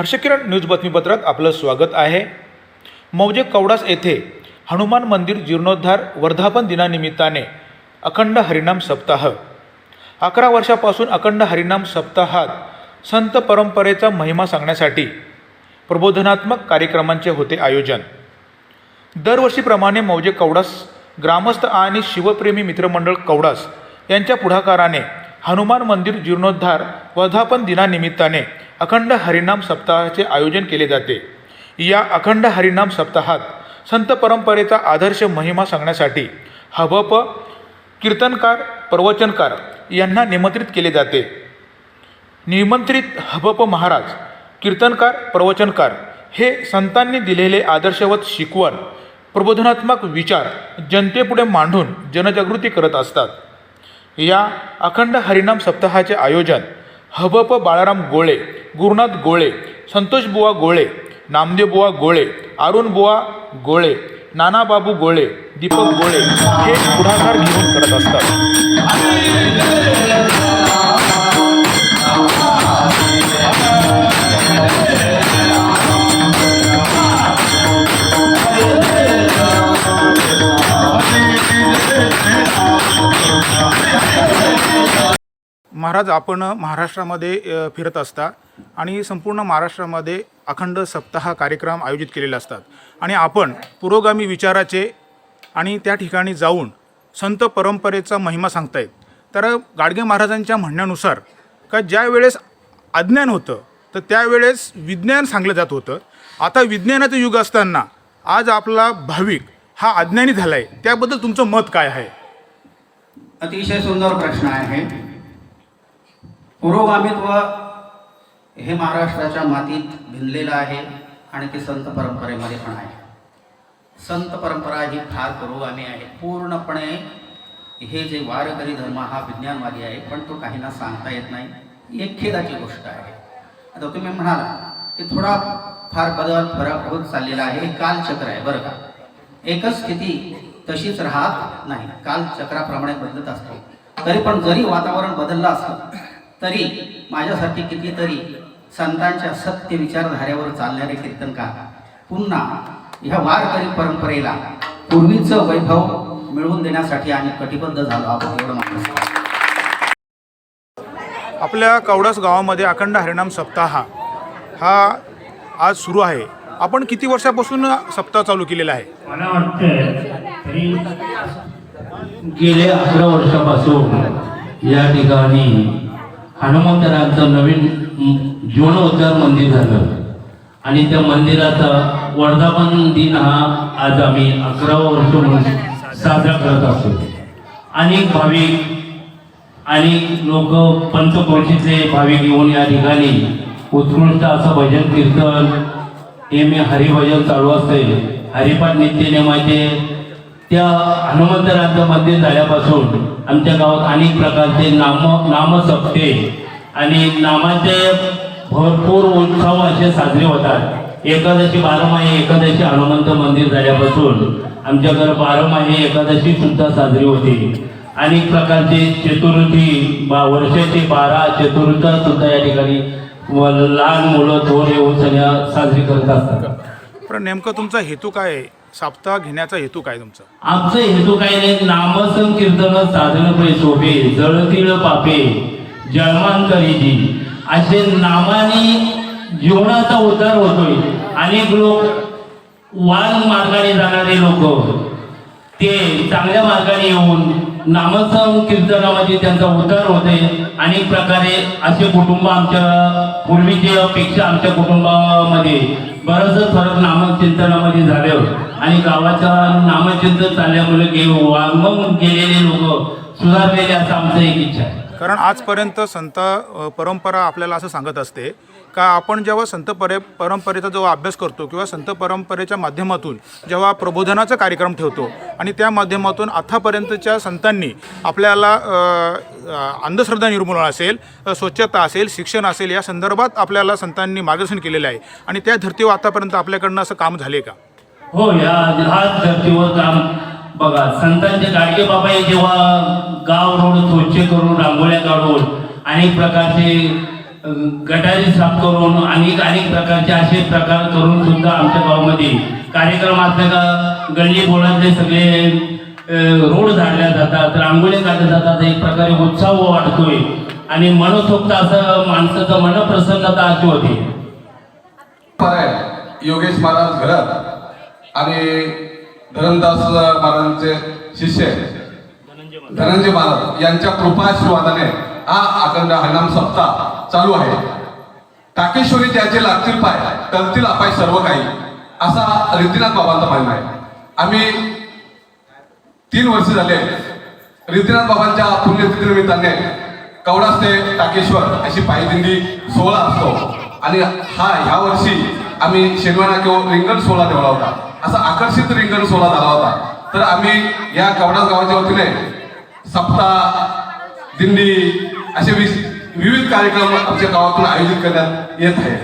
हर्षकिरण news बातमीपत्रात आपलं स्वागत आहे. मौजे कवडास येथे हनुमान मंदिर जीर्णोद्धार वर्धापन दिनानिमित्ताने अखंड हरिनाम सप्ताह. अकरा वर्षापासून अखंड हरिनाम सप्ताहात संत परंपरेचा महिमा सांगण्यासाठी प्रबोधनात्मक कार्यक्रमांचे होते आयोजन. दरवर्षीप्रमाणे मौजे कवडास ग्रामस्थ आणि शिवप्रेमी मित्रमंडळ कवडास यांच्या पुढाकाराने हनुमान मंदिर जीर्णोद्धार वर्धापन दिनानिमित्ताने अखंड हरिनाम सप्ताहाचे आयोजन केले जाते. या अखंड हरिनाम सप्ताहात संत परंपरेचा आदर्श महिमा सांगण्यासाठी हबप कीर्तनकार प्रवचनकार यांना निमंत्रित केले जाते. निमंत्रित हबप महाराज कीर्तनकार प्रवचनकार हे संतांनी दिलेले आदर्शवत शिकवण प्रबोधनात्मक विचार जनतेपुढे मांडून जनजागृती करत असतात. या अखंड हरिनाम सप्ताहाचे आयोजन हबप बाळाराम गोळे गुरुनाथ गोळे संतोषबुवा गोळे नामदेवबुवा गोळे अरुणबुवा गोळे नानाबाबू गोळे दीपक गोळे हे पुढाकार घेऊन करत असतात. महाराज आपण महाराष्ट्रामध्ये फिरत असता आणि संपूर्ण महाराष्ट्रामध्ये अखंड सप्ताह कार्यक्रम आयोजित केलेले असतात. आणि आपण पुरोगामी विचाराचे आणि त्या ठिकाणी जाऊन संत परंपरेचा महिमा सांगतायत. तर गाडगे महाराजांच्या म्हणण्यानुसार का ज्या वेळेस अज्ञान होतं तर त्यावेळेस विज्ञान सांगलं जात होतं. आता विज्ञानाचं युग असताना आज आपला भाविक हा अज्ञानी झाला आहे त्याबद्दल तुमचं मत काय आहे? अतिशय सुंदर प्रश्न आहे. पुरोगामित्व हे महाराष्ट्राच्या मातीत भिनलेलं आहे आणि ते संत परंपरेमध्ये पण आहे. संत परंपरा ही फार पुरोगामी आहे. पूर्णपणे हे जे वारकरी धर्म हा विज्ञानवादी आहे पण तो काहींना सांगता येत नाही. ही एक खेदाची गोष्ट आहे. आता तुम्ही म्हणाला की थोडा फार बदल फरक होत चाललेला आहे. हे कालचक्र आहे बरं का? एकच स्थिती तशीच राहत नाही. कालचक्राप्रमाणे बदलत असतो. तरी पण जरी वातावरण बदललं असलं तरी माझ्यासाठी कितीतरी संतांच्या सत्य विचारधाऱ्यावर चालणारे कीर्तनकार पुन्हा ह्या वारकरी परंपरेला पूर्वीचं वैभव मिळवून देण्यासाठी आम्ही कटिबद्ध झालो आहोत एवढं मात्र सांगतो. आपल्या कवडास गावामध्ये अखंड हरिनाम सप्ताह हा आज सुरू आहे आपण किती वर्षापासून सप्ताह चालू केलेला आहे मला वाटतं तरी गेले अकरा वर्षापासून या ठिकाणी हनुमंतराचं नवीन म- जीर्णोद्धार मंदिर झालं. आणि त्या मंदिराचा वर्धापन दिन हा आज आम्ही अकरावा वर्ष म्हणून साजरा करत असतो. अनेक भाविक अनेक लोक पंचक्रोशीतले भाविक येऊन या ठिकाणी उत्कृष्ट असं भजन कीर्तन हे मी हरिभजन चालू असते हरिपाठ नित्यनेमाचे त्या हनुमंतराचं मंदिर झाल्यापासून आमच्या गावात अनेक प्रकारचे नाम नामसप्ते आणि नामाचे भरपूर उत्सव असे साजरे होतात. एकादशी बारमाही एकादशी हनुमंत मंदिर झाल्यापासून आमच्याकडे बारमाही एकादशी सुद्धा साजरी होते. अनेक प्रकारचे चतुर्थी बा वर्षाची बारा चतुर्थ सुद्धा या ठिकाणी लहान मुलं थोर येऊन सगळ्या साजरी करत असतात. पण नेमकं तुमचा हेतू काय आहे? सप्ताह घेण्याचा हेतू काय तुमचा? आमचा हेतू काय नाही नामसं कीर्तन साधन पै सोपे जळतील पापे जळमांतरीजी असे नामाने जीवनाचा उद्धार होतोय. अनेक लोक वान मार्गाने जाणारे लोक ते चांगल्या मार्गाने येऊन नामसम कीर्तनामध्ये त्यांचा उद्धार होते. अनेक प्रकारे असे कुटुंब आमच्या पूर्वीच्या पेक्षा आमच्या कुटुंबामध्ये बरंच फरक नामचिंतनामध्ये झाल्यावर आणि गावाच्या नामचिंतन चालल्यामुळे गे वागमून गेलेले लोक सुधारलेले असं आमचं एक इच्छा आहे. कारण आजपर्यंत संत परंपरा आपल्याला असं सांगत असते का आपण जेव्हा संत परे परंपरेचा जेव्हा अभ्यास करतो किंवा संत परंपरेच्या माध्यमातून जेव्हा प्रबोधनाचा कार्यक्रम ठेवतो आणि त्या माध्यमातून आतापर्यंतच्या संतांनी आपल्याला अंधश्रद्धा निर्मूलन असेल स्वच्छता असेल शिक्षण असेल या संदर्भात आपल्याला संतांनी मार्गदर्शन केलेलं आहे. आणि त्या धर्तीवर आतापर्यंत आपल्याकडनं असं काम झाले का? हो या धर्तीवर काम बघा संतांचे गाडगे बाबा हे जेव्हा गाव रोड स्वच्छ करून रांगोळ्या काढून अनेक प्रकारचे गटारी साफ करून अनेक अनेक प्रकारचे असे प्रकार करून सुद्धा आमच्या गावामध्ये कार्यक्रम असले का गल्ली बोळातले सगळे रोड झाडल्या जातात रांगोळी काढल्या जातात एक प्रकारे उत्साह वाढतोय. आणि मनसोक्त असं माणसाचं मनप्रसन्नता अशी होते. योगेश महाराज घरात. आणि धरणदास महाराजांचे शिष्य धनंजय महाराज यांच्या कृपाशीर्वादाने हा अखंड हरिनाम सप्ताह चालू आहे. टाकेश्वरी ज्याचे लागतील पाय टलतील अपाय सर्व काही असा रीतीनाथ बाबांचा म्हणणं आहे. आम्ही तीन वर्ष झाले रीतीनाथ बाबांच्या पुण्यतिथीनिमित्ताने कवडास ते टाकेश्वर अशी पायदिंडी सोहळा असतो. आणि हा ह्या वर्षी आम्ही शनिवार किंवा रिंगण सोहळा ठेवला होता. असा आकर्षित रिंगण सोहळा झाला होता. तर आम्ही या कवडास गावाच्या वतीने सप्ताह दिंडी असे विविध कार्यक्रम आमच्या गावातून आयोजित करण्यात येत आहे